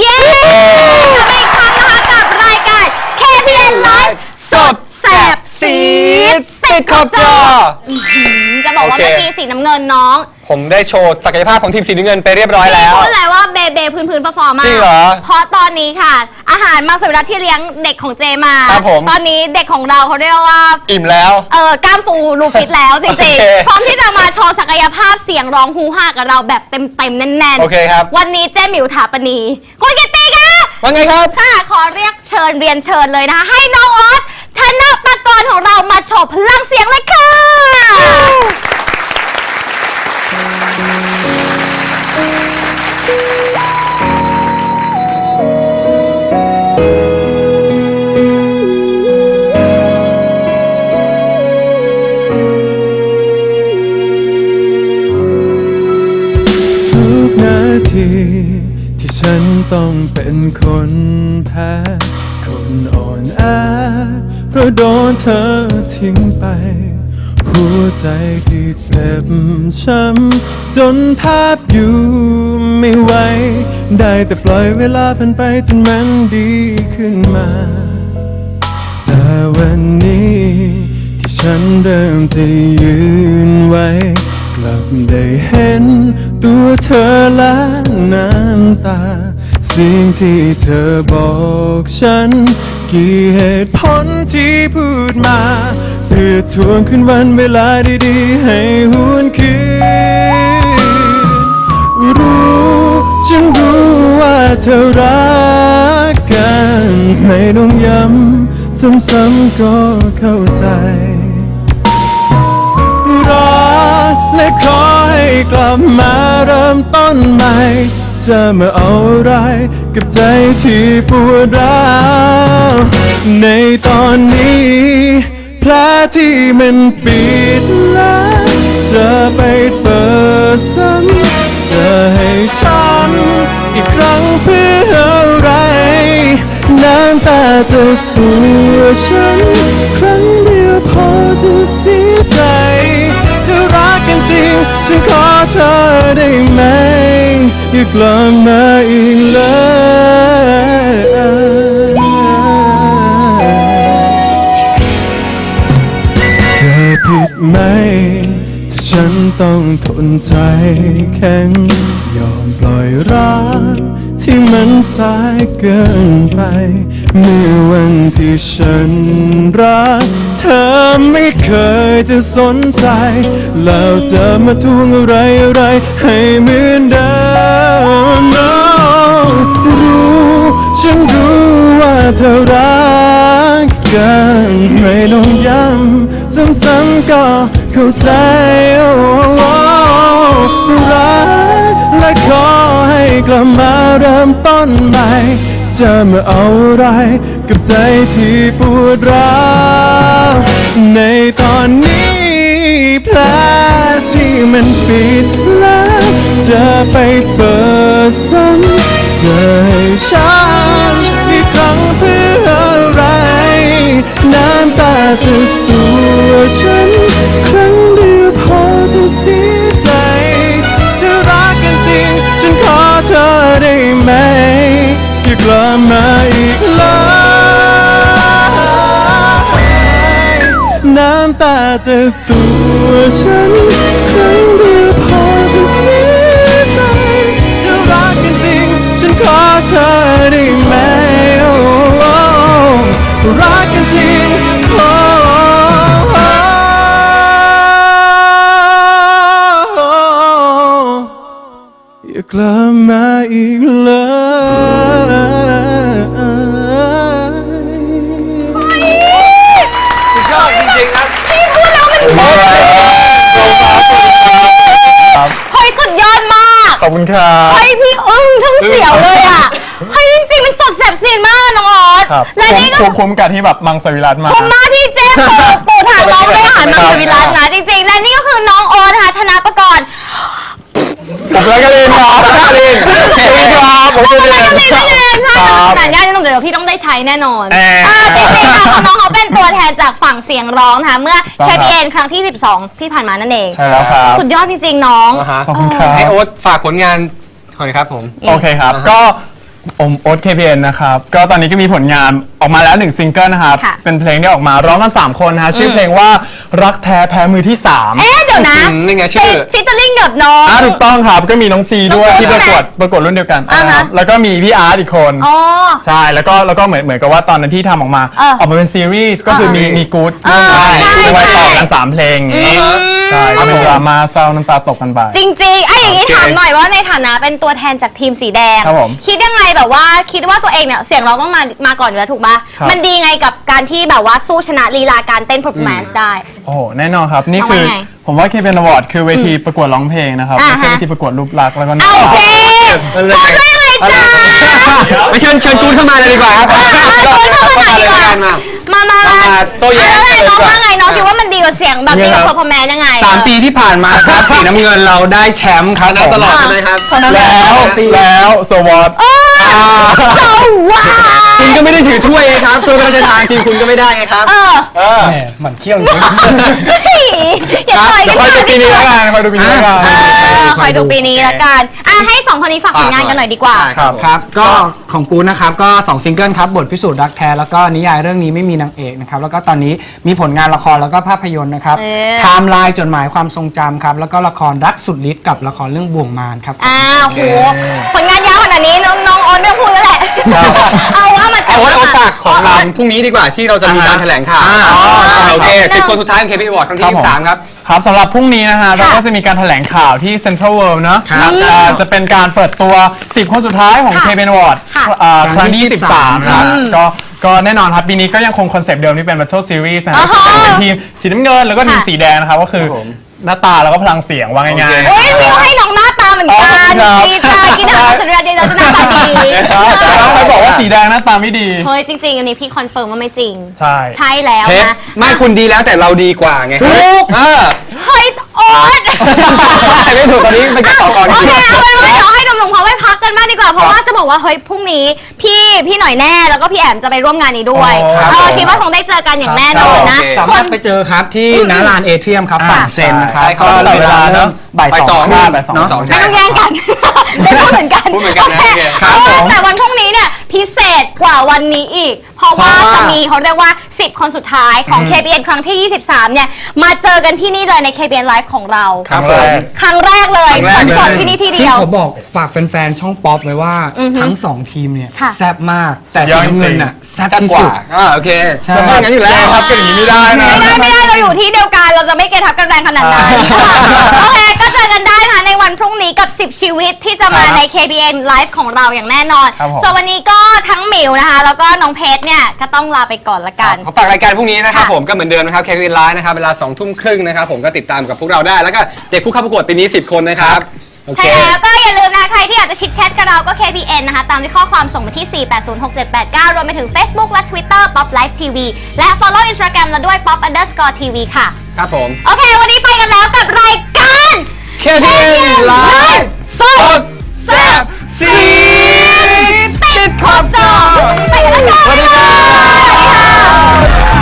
เย้กลับมาอีกครั้งนะคะกับรายการ KPN Live สดแสบสีดติดขอบจอจะบอกว่าโอเค เมื่อกี้สีน้ำเงินน้อง ผมได้โชว์ศักยภาพของทีมสีน้ำเงินไปเรียบร้อยแล้ว พูดเลยว่าเบเบพื้นพื้นพอๆมากจริงเหรอเพราะตอนนี้ค่ะ อาหารมังสวิรัตที่เลี้ยงเด็กของเจมา ครับผม ตอนนี้เด็กของเราเขาเรียกว่า อิ่มแล้ว เออกล้ามฟูรูฟิตแล้วจโอริงเคๆ พร้อมที่จะมาโชว์ศักยภาพเสียงร้องฮูฮากับเราแบบเต็มๆแน่นๆโอเคครับวันนี้เจ๊หมิวถาปนีคุณกิตติค่ะ ว่าไงครับ ค่ะ ขอเรียกเชิญเรียนเชิญเลยนะคะ ให้น้องออสธนปกรณ์ของเรามาโชว์พลังเสียงเลยค่ะ ต้องเป็นคนแพ้คนอ่อนแอเพราะโดนเธอทิ้งไป หัวใจที่เจ็บช้ำจนแทบอยู่ไม่ไหวได้แต่ปล่อยเวลาผ่านไปจนมันดีขึ้นมา แต่วันนี้ที่ฉันเริ่มจะยืนไว้กลับได้เห็นตัวเธอและน้ำตา สิ่งที่เธอบอกฉัน กี่เหตุผลที่พูดมาเพื่อทวงคืนวันเวลาดีๆ ให้หวนคืน รู้ฉันรู้ว่าเธอรักกัน ไม่ต้องย้ำซ้ำๆก็เข้าใจรักและขอให้กลับมาเริ่มต้นใหม่ จะมาเอาอะไรกับใจที่ปวดร้าวในตอนนี้แผลที่มันปิดแล้วจะไปเปิดซ้ำจะให้ช้ำอีกครั้งเพื่ออะไรน้ำตาจะฟัวฉัน ครั้งเดียวพอจะเสียใจเธอรักกันจริงฉันขอเธอได้ไหม อย่กลับมาอีกเลยจะผิดไหม ถ้าฉันต้องทนใจแข็ง ยอมปล่อยรักที่มันสายเกินไป เมื่อวันที่ฉันรัก เธอไม่เคยจะสนใจ แล้วจะมาทวงอะไรอะไรให้เหมือนเดิม no รู้ฉันรู้ว่าเธอรักกันไม่ต้องย้ำซ้ำๆก็เข้าใจโอ้รักและขอให้กลับมาเริ่มต้นใหม่ จะมาเอาอะไรกับใจที่ปวดร้าวในตอนนี้แผลที่มันปิดแล้วจะไปเปิดซ้ำจะให้ฉันอีกครั้งเพื่ออะไร น้ำตาจะตัวฉันำตาจะตัวฉันครั้งเดียวพอจะเสียใจเธอรักกันจริง ฉันขอเธอได้ไหมโอ้รักกันจริงโอ้อย่ากลับมาอีกเลย อบคุณครับ เฮ้ยพี่อึ้งทั้งเสียวเลยอะ เฮ้ยจริงๆ มันสดแสบซีนมากน้องออสครับและนี่ก็คุ้มคุ้มกันที่แบบมังสวิรัตมา ผมมาที่เจ๊ปูปูถางน้องไม่หันมาสวิรัตนะจริงๆ และนี่ก็คือน้องโอตนะคะธนาประกรณ์ ผมรักกันเลยครับรักกันเลยครับผมจะเรียนก็เลยไม่แน่ใช่ครับแต่งานนี้ต้องเดี๋ยวพี่ต้องได้ใช้แน่นอนเอ่ออ่าจริงๆแล้วน้องเขาเป็นตัวแทนจากฝั่งเสียงร้องนะคะเมื่อต้องครับ KPN ครั้งที่ 12 ที่ผ่านมานั่นเอง ใช่แล้วครับ สุดยอดจริงๆน้องนะฮะขอบคุณครับ ให้โอ๊ตฝากผลงานหน่อยครับผม โอเคครับ ก็ ผมโอ๊ต KPN นะครับ ก็ตอนนี้ก็มีผลงานออกมาแล้วหนึ่งซิงเกิลนะครับ ค่ะเป็นเพลงที่ออกมาร้องกัน3คนนะฮะชื่อเพลงว่ารักแท้แพ้มือที่3เอ๊ะเดี๋ยวนะอืมนี่ไงชื่อ ฟิตเตอร์ลิงกับน้อง อ่าถูกต้องครับก็มีน้องจีด้วยน้องจีที่ประกวดใช่ไหมประกวดรุ่นเดียวกันอ่าฮะนะครับแล้วก็มีพี่อาร์ตอีกคน อ๋อ ใช่แล้วก็แล้วก็เหมือนเหมือนกับว่าตอนนั้นที่ทำออกมา เออออกมาเป็นซีรีส์ก็คือมีอ่ามีมีกู๊ดเออใช่ไว้ต่อกันใช่3เพลงอย่างนี้อืม ใช่ก็เป็นดราม่าเศร้าน้ำตาตกกันไป จริงๆไอ้อย่างนี้โอเคถามหน่อยว่าในฐานะเป็นตัวแทนจากทีมสีแดง ครับผมคิดยังไงแบบว่าคิดว่าตัวเองเนี่ยเสียงร้องต้องมามาก่อนอยู่แล้วถูกปะครับ มันดีไงกับการที่แบบว่าสู้ชนะลีลาการเต้น performance ได้ โอ้โหแน่นอนครับ นี่คือ เอาไว้ไงผมว่า KPN Award คือเวทีประกวดร้องเพลงนะครับอ่าไม่ใช่ฮะเวทีประกวดรูปลักษณ์แล้วก็เอาโอเคเอาเลยพูดได้ไง จ๊ะไปเชิญเชิญกูนเข้ามาเลยดีกว่าครับอะพูดเข้ามาหน่อยดีกว่า มามามามามาโต้แย้งอะแล้วไงน้องกันเลยดีกว่าว่าไงน้องคิดว่ามันดีกว่าเสียงแบบดีกว่า performance ยังไงสามปีที่ผ่านมาครับสีน้ำเงินเราได้แชมป์ครับชนะตลอดใช่ไหมครับแล้วแล้วสวอตเออว้าว คุณก็ไม่ได้ถือถ้วยไงครับถ้วยพระราชทานทีมคุณก็ไม่ได้ไงครับ เออเออ แหมหมันเที่ยวจริงเฮ้ยอย่าต่อยเดี๋กัยวนคอยดูปีนี้แล้วกันคอยดูปีนี้แล้วกัน เออคอยดูปีนี้ละกันอะให้สองคนนี้ฝากผลงานกันหน่อยดีกว่า ครับครับก็ของกูนะครับก็2ซิงเกิลครับบทพิสูจน์รักแท้แล้วก็นิยายเรื่องนี้ไม่มีนางเอกนะครับแล้วก็ตอนนี้มีผลงานละครแล้วก็ภาพยนตร์นะครับเออไทม์ไลน์จดหมายความทรงจำครับแล้วก็ละครรักสุดฤทธิ์กับละครเรื่องบ่วงมารครับ อ้าวโหผลงานยาวขนาดนี้น้องน้องออนไม่ต้องพูดแล้วแหละ เอาว่ามันเอาว่าโอ๊ตฝากของเราพรุ่งนี้ดีกว่าที่เราจะมีการแถลงข่าวอ่าอ่าโอเคสิบคนสุดท้ายของเคพีอวอร์ดครั้งที่ครับผมยี่สิบสามครับ ครับสำหรับพรุ่งนี้นะฮะเราก็จะมีการแถลงข่าวที่ Central World เนอะครับอ่าจะเป็นการเปิดตัว 10 คนสุดท้ายของ ค่ะ KPN Award ค่ะอ่าครั้งที่ครั้งที่23ครับอืมก็ก็แน่นอนครับปีนี้ก็ยังคงคอนเซปต์เดิมที่เป็น Battle Series นะคอ๋รัอบฮะเป็นทีมสีน้ำเงินแล้วก็ทีมค่ะ สีแดงนะครับ ก็คือครับผมหน้าตาแล้วก็พลังเสียงว่าง่ายโอเค ๆ เฮ้ยมิวให้น้องหน้าตา เหมือนกันอ๋อครับ ดีจ้ากินอาหารสุดยอดดีเราจะหน้าตาดีครับแต่ว่าใครบอกว่าสีแดงหน้าตาไม่ดี เฮ้ยจริง ๆ อันนี้พี่คอนเฟิร์มว่าไม่จริง ใช่ ใช่แล้วเพชรนะไม่คุณดีแล้วแต่เราดีกว่าไงถูกเออเฮ้ยโอ๊ตแต่ไม่ถูกตอนนี้เป็นการต่อก่อนโอจริเคงเอาเป็นว่าเดี๋ยวให้ เพราะว่าจะบอกว่าเฮ้ยพรุ่งนี้พี่พี่หน่อยแน่แล้วก็พี่แอมจะไปร่วมงานนี้ด้วยอ๋อครับเออผมคิดว่าคงได้เจอกันอย่างแน่นอนนะ ครับ สาส่วมารนถไปเจอครับที่ณลานเอเทียมครับฝั่งเซนนะครับใช่ครับก็เวลาเริ่มบ่ายบ่ายสสอองงครึ่งบ่ายสองเนาะสอง ไม่ต้องแย่งกัน ไม่พูดเหมือนกันพูดเหมือนกันนะโอโอเคเคเพราะว่าแต่วันพรุ่งนี้เนี่ย พิเศษกว่าวันนี้อีก เพราะว่าเพราะว่าจะมีเขาเรียกว่า 10 คนสุดท้ายของ KPN ครั้งที่ 23 เนี่ย มาเจอกันที่นี่เลยใน KPN Live ของเรา ครับผม ครั้งแรกเลยครั้งแรกเลย สดๆที่นี่ที่ที่เดียวเขาบอกฝากแฟนๆ ช่องป๊อปไว้ว่าอือฮึทั้งสองทีมเนี่ยค่ะ แซ่บมาก แต่ยอสีดจริงน้ำเงินน่ะแซ่บแซ่บที่กว่าสุดอ่าโอเคใช่ เพราะงั้นอยู่แล้ว ครับกันอย่างนี้ไม่ได้นะ ไม่ได้ไม่ได้เราอยู่ที่เดียว กันเราจะไม่เกทับกันแรงขนาดนั้น โอเค ก็เจอกันได้นะคะในวันพรุ่งนี้กับ 10 ชีวิตที่จะมาใน KPN Live ของเราอย่างแน่นอน ครับผม ส่วนวันนี้ก็ทั้งหมิวนะคะ แล้วก็น้องเพชรเนี่ยก็ต้องลาไปก่อนละกัน ขอฝากรายการพรุ่งนี้นะครับค่ะผมก็เหมือนเดิมนะครับ k ค v นไลน์นะครับเวลา2ทุ่มครึ่งนะครับผมก็ติดตามกับพวกเราได้แล้วก็เด็กผู้เข้าประกวดปีนี้ 10 คนนะครับโอเค ใช่แล้วก็อย่าลืมนะใครที่อยากจะชิดแชทกับเราก็ KPN นะคะ ตามด้วยข้อความส่งมาที่ 4806789 รวมไปถึง Facebook และ Twitter Pop Live TV และ follow Instagram เราด้วย Pop underscore TV ค่ะ ครับผม โอเค วันนี้ไปกันแล้วกับรายการ KPN Live สดแซ่บซีดติดขอบจอวันนี้ไปกันแล้วค่ะสวัสดีค่ะ